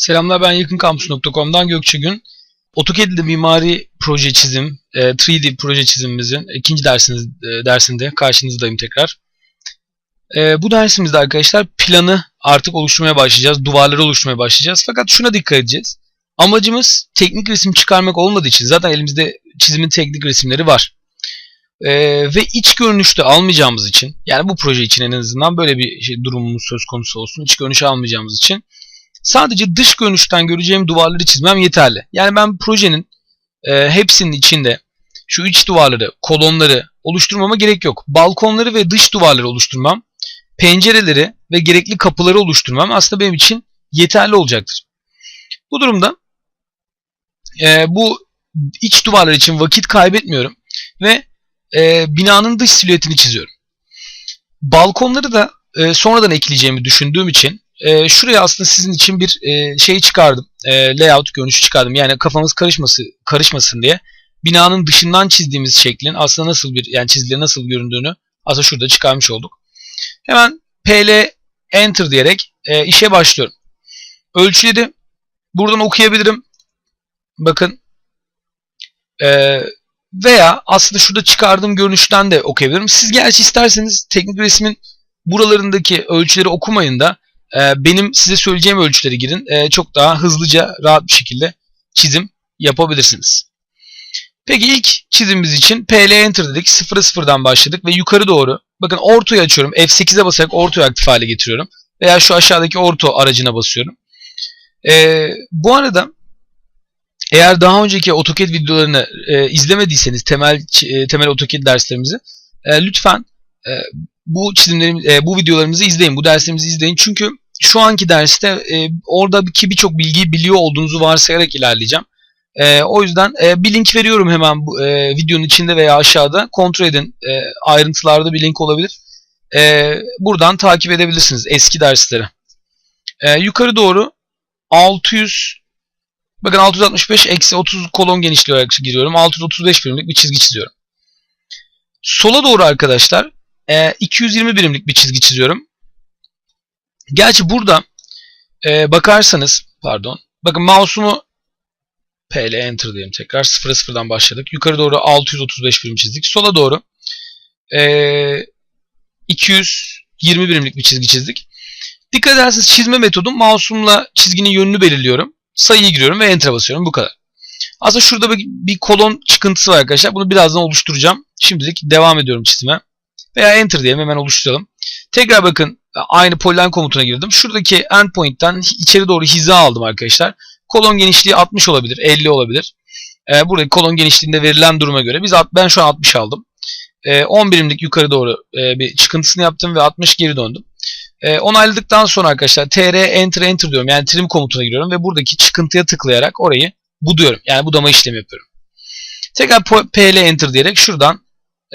Selamlar ben yakınkampüs.com'dan Gökçe Gün. AutoCAD'de mimari proje çizim, e, 3D proje çizimimizin ikinci dersiniz, e, dersinde karşınızdayım tekrar. E, bu dersimizde arkadaşlar planı artık oluşturmaya başlayacağız, duvarları oluşturmaya başlayacağız. Fakat şuna dikkat edeceğiz. Amacımız teknik resim çıkarmak olmadığı için zaten elimizde çizimin teknik resimleri var. E, ve iç görünüşte almayacağımız için yani bu proje için en azından böyle bir şey, durumumuz söz konusu olsun. İç görünüşü almayacağımız için sadece dış görünüşten göreceğim duvarları çizmem yeterli. Yani ben projenin e, hepsinin içinde şu iç duvarları, kolonları oluşturmama gerek yok. Balkonları ve dış duvarları oluşturmam, pencereleri ve gerekli kapıları oluşturmam aslında benim için yeterli olacaktır. Bu durumda e, bu iç duvarlar için vakit kaybetmiyorum ve e, binanın dış silüetini çiziyorum. Balkonları da e, sonradan ekleyeceğimi düşündüğüm için e, şuraya aslında sizin için bir e, şey çıkardım. E, layout görünüşü çıkardım. Yani kafamız karışması karışmasın diye. Binanın dışından çizdiğimiz şeklin aslında nasıl bir yani çizgileri nasıl göründüğünü aslında şurada çıkarmış olduk. Hemen PL Enter diyerek e, işe başlıyorum. Ölçüleri buradan okuyabilirim. Bakın e, veya aslında şurada çıkardığım görünüşten de okuyabilirim. Siz gerçi isterseniz teknik resmin buralarındaki ölçüleri okumayın da e, benim size söyleyeceğim ölçüleri girin. E, çok daha hızlıca, rahat bir şekilde çizim yapabilirsiniz. Peki ilk çizimimiz için PL Enter dedik. 0'a 0'dan başladık ve yukarı doğru. Bakın ortoyu açıyorum. F8'e basarak ortoyu aktif hale getiriyorum. Veya şu aşağıdaki orto aracına basıyorum. E, bu arada eğer daha önceki AutoCAD videolarını e, izlemediyseniz temel e, temel AutoCAD derslerimizi e, lütfen e, bu çizimlerimiz, e, bu videolarımızı izleyin, bu derslerimizi izleyin. Çünkü şu anki derste e, oradaki birçok bilgiyi biliyor olduğunuzu varsayarak ilerleyeceğim. E, o yüzden e, bir link veriyorum hemen bu e, videonun içinde veya aşağıda. Kontrol edin. E, ayrıntılarda bir link olabilir. E, buradan takip edebilirsiniz eski dersleri. E, yukarı doğru 600 bakın 665 eksi 30 kolon genişliği olarak giriyorum. 635 birimlik bir çizgi çiziyorum. Sola doğru arkadaşlar e, 220 birimlik bir çizgi çiziyorum. Gerçi burada e, bakarsanız pardon bakın mouse'umu PL Enter diyelim tekrar 0'a 0'dan başladık. Yukarı doğru 635 birim çizdik. Sola doğru e, 220 birimlik bir çizgi çizdik. Dikkat ederseniz çizme metodum mouse'umla çizginin yönünü belirliyorum. Sayıyı giriyorum ve Enter'a basıyorum. Bu kadar. Aslında şurada bir, bir kolon çıkıntısı var arkadaşlar. Bunu birazdan oluşturacağım. Şimdilik devam ediyorum çizime. Veya Enter diyelim hemen oluşturalım. Tekrar bakın aynı polyline komutuna girdim. Şuradaki endpoint'ten içeri doğru hiza aldım arkadaşlar. Kolon genişliği 60 olabilir, 50 olabilir. Ee, buradaki kolon genişliğinde verilen duruma göre biz ben şu an 60 aldım. Ee, 10 birimlik yukarı doğru e, bir çıkıntısını yaptım ve 60 geri döndüm. E, onayladıktan sonra arkadaşlar tr enter enter diyorum. Yani trim komutuna giriyorum ve buradaki çıkıntıya tıklayarak orayı buduyorum. Yani budama işlemi yapıyorum. Tekrar pl enter diyerek şuradan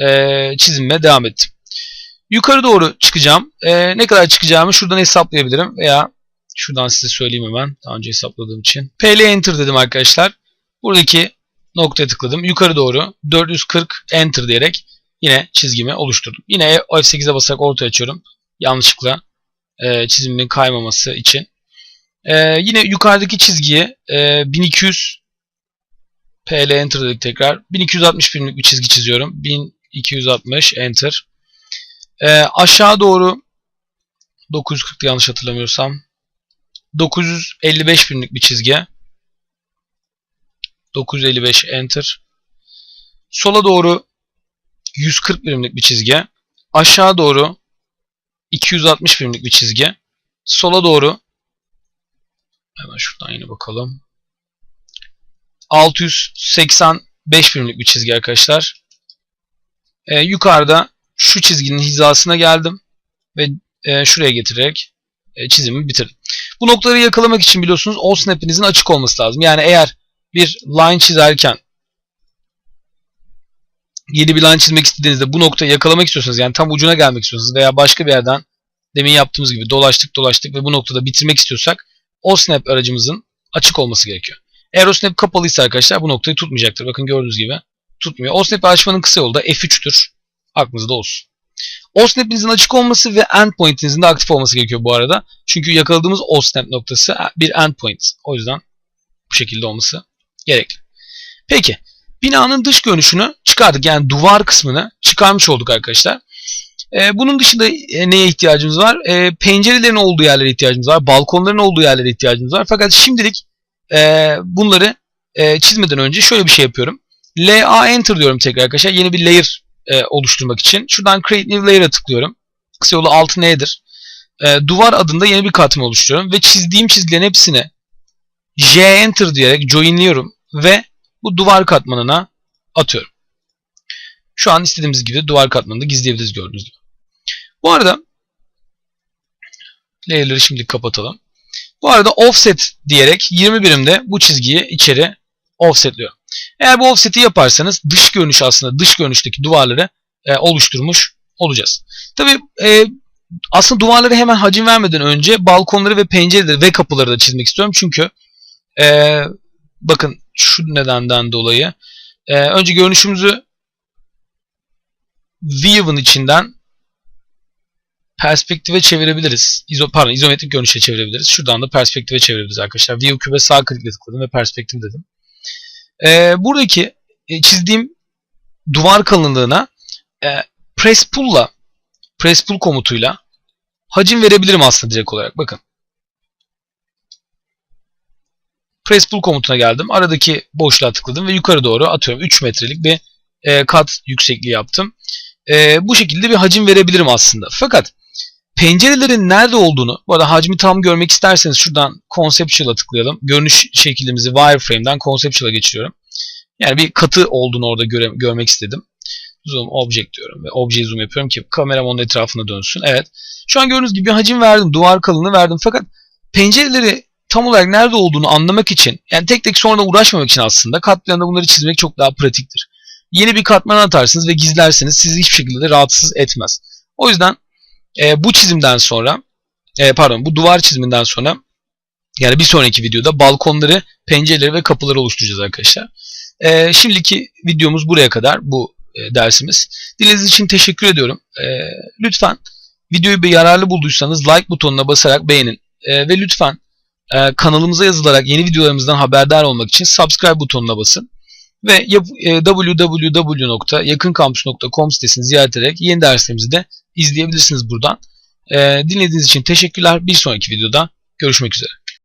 e, çizimime devam ettim. Yukarı doğru çıkacağım. E, ne kadar çıkacağımı şuradan hesaplayabilirim veya şuradan size söyleyeyim hemen. Daha önce hesapladığım için. PL Enter dedim arkadaşlar. Buradaki noktaya tıkladım. Yukarı doğru 440 Enter diyerek yine çizgimi oluşturdum. Yine F8'e basarak ortaya açıyorum. Yanlışlıkla e, çizimin kaymaması için. E, yine yukarıdaki çizgiyi e, 1200 PL Enter dedik tekrar. 1260 birimlik bir çizgi çiziyorum. 1260 Enter. E, aşağı doğru 940 yanlış hatırlamıyorsam 955 birimlik bir çizgi. 955 Enter. Sola doğru 140 birimlik bir çizgi. Aşağı doğru 260 birimlik bir çizgi. Sola doğru hemen şuradan yine bakalım. 685 birimlik bir çizgi arkadaşlar. Ee, yukarıda şu çizginin hizasına geldim ve e, şuraya getirerek e, çizimi bitirdim. Bu noktaları yakalamak için biliyorsunuz all snap'inizin açık olması lazım. Yani eğer bir line çizerken yeni bir line çizmek istediğinizde bu noktayı yakalamak istiyorsanız yani tam ucuna gelmek istiyorsanız veya başka bir yerden demin yaptığımız gibi dolaştık dolaştık ve bu noktada bitirmek istiyorsak o snap aracımızın açık olması gerekiyor. Eğer o snap kapalıysa arkadaşlar bu noktayı tutmayacaktır. Bakın gördüğünüz gibi tutmuyor. O snap'i açmanın kısa yolu da F3'tür. Aklınızda olsun. OSNAP'inizin açık olması ve endpoint'inizin de aktif olması gerekiyor bu arada. Çünkü yakaladığımız OSNAP noktası bir endpoint. O yüzden bu şekilde olması gerekli. Peki. Binanın dış görünüşünü çıkardık. Yani duvar kısmını çıkarmış olduk arkadaşlar. Ee, bunun dışında e, neye ihtiyacımız var? Ee, pencerelerin olduğu yerlere ihtiyacımız var. Balkonların olduğu yerlere ihtiyacımız var. Fakat şimdilik e, bunları e, çizmeden önce şöyle bir şey yapıyorum. LA Enter diyorum tekrar arkadaşlar. Yeni bir layer e, oluşturmak için. Şuradan Create New Layer'a tıklıyorum. Kısa yolu alt nedir? E, duvar adında yeni bir katman oluşturuyorum. Ve çizdiğim çizgilerin hepsine J Enter diyerek joinliyorum. Ve bu duvar katmanına atıyorum. Şu an istediğimiz gibi duvar katmanını gizleyebiliriz gördüğünüz gibi. Bu arada layer'ları şimdi kapatalım. Bu arada offset diyerek 20 birimde bu çizgiyi içeri offsetliyorum. Eğer bu offset'i yaparsanız dış görünüş aslında dış görünüşteki duvarları e, oluşturmuş olacağız. Tabi e, aslında duvarları hemen hacim vermeden önce balkonları ve pencereleri ve kapıları da çizmek istiyorum. Çünkü e, bakın şu nedenden dolayı e, önce görünüşümüzü view'ın içinden perspektive çevirebiliriz. İzo, pardon izometrik görünüşe çevirebiliriz. Şuradan da perspektive çevirebiliriz arkadaşlar. View küpe sağ tıkladım ve perspektif dedim. Ee, buradaki e, çizdiğim duvar kalınlığına e, press pull'la press pull komutuyla hacim verebilirim aslında direkt olarak. Bakın. Press pull komutuna geldim. Aradaki boşluğa tıkladım ve yukarı doğru atıyorum. 3 metrelik bir e, kat yüksekliği yaptım. E, bu şekilde bir hacim verebilirim aslında. Fakat pencerelerin nerede olduğunu, bu arada hacmi tam görmek isterseniz şuradan Conceptual'a tıklayalım. Görünüş şekilimizi Wireframe'den Conceptual'a geçiriyorum. Yani bir katı olduğunu orada göre, görmek istedim. Zoom Object diyorum ve Object Zoom yapıyorum ki kameram onun etrafına dönsün. Evet. Şu an gördüğünüz gibi bir hacim verdim. Duvar kalınlığı verdim. Fakat pencereleri tam olarak nerede olduğunu anlamak için yani tek tek sonra uğraşmamak için aslında kat bunları çizmek çok daha pratiktir. Yeni bir katman atarsınız ve gizlerseniz sizi hiçbir şekilde rahatsız etmez. O yüzden e, bu çizimden sonra e, pardon bu duvar çiziminden sonra yani bir sonraki videoda balkonları, pencereleri ve kapıları oluşturacağız arkadaşlar. E, şimdiki videomuz buraya kadar bu e, dersimiz. Dinlediğiniz için teşekkür ediyorum. E, lütfen videoyu bir yararlı bulduysanız like butonuna basarak beğenin. E, ve lütfen e, kanalımıza yazılarak yeni videolarımızdan haberdar olmak için subscribe butonuna basın. Ve e, www.yakınkampüs.com sitesini ziyaret ederek yeni derslerimizi de izleyebilirsiniz buradan. E, dinlediğiniz için teşekkürler. Bir sonraki videoda görüşmek üzere.